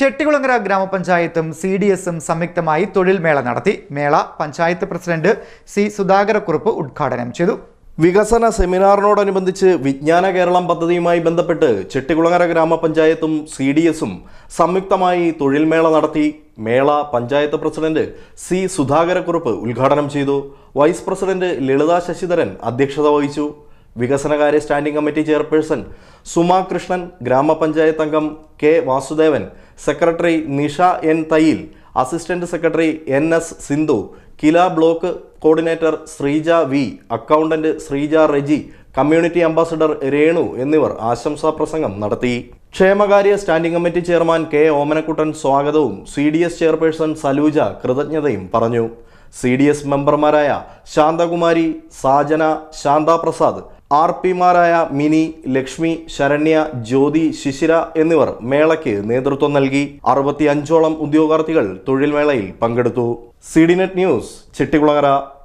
Chettikulangara ഗ്രാമപഞ്ചായത്തും C D എസും സംയുക്തമായി തൊഴിൽ മേള നടത്തി. മേള പഞ്ചായത്ത് പ്രസിഡന്റ് സി സുധാകരക്കുറുപ്പ് ഉദ്ഘാടനം ചെയ്തു. വികസന സെമിനാറിനോടനുബന്ധിച്ച് വിജ്ഞാന കേരളം പദ്ധതിയുമായി ബന്ധപ്പെട്ട് ചെട്ടികുളങ്ങര ഗ്രാമപഞ്ചായത്തും സി ഡി എസും സംയുക്തമായി തൊഴിൽമേള നടത്തി. മേള പഞ്ചായത്ത് പ്രസിഡന്റ് സി സുധാകരക്കുറുപ്പ് ഉദ്ഘാടനം ചെയ്തു. വൈസ് പ്രസിഡന്റ് ലളിത ശശിധരൻ അധ്യക്ഷത വഹിച്ചു. വികസനകാര്യ standing committee chairperson Suma Krishnan ഗ്രാമപഞ്ചായത്ത് അംഗം K Vasudevan secretary Nisha N Thayyil assistant secretary N S Sindhu KILA block coordinator Sreeja V accountant Sreeja Reji community ambassador Renu എന്നിവർ ആശംസാ പ്രസംഗം നടത്തി. ക്ഷേമകാര്യ standing committee chairman K Omanakuttan സ്വാഗതവും C D S chairperson Saluja കൃതജ്ഞതയും പറഞ്ഞു. C D S മെമ്പർമാരായ Santhakumari Sajana Santhaprasad R പിമാരായ മിനി ലക്ഷ്മി ശരണ്യ ജ്യോതി ശിശിര എന്നിവർ മേളയ്ക്ക് നേതൃത്വം നൽകി അറുപത്തി അഞ്ചോളം ഉദ്യോഗാർത്ഥികൾ തൊഴിൽ മേളയിൽ പങ്കെടുത്തു. CD net net news Chettikulangara.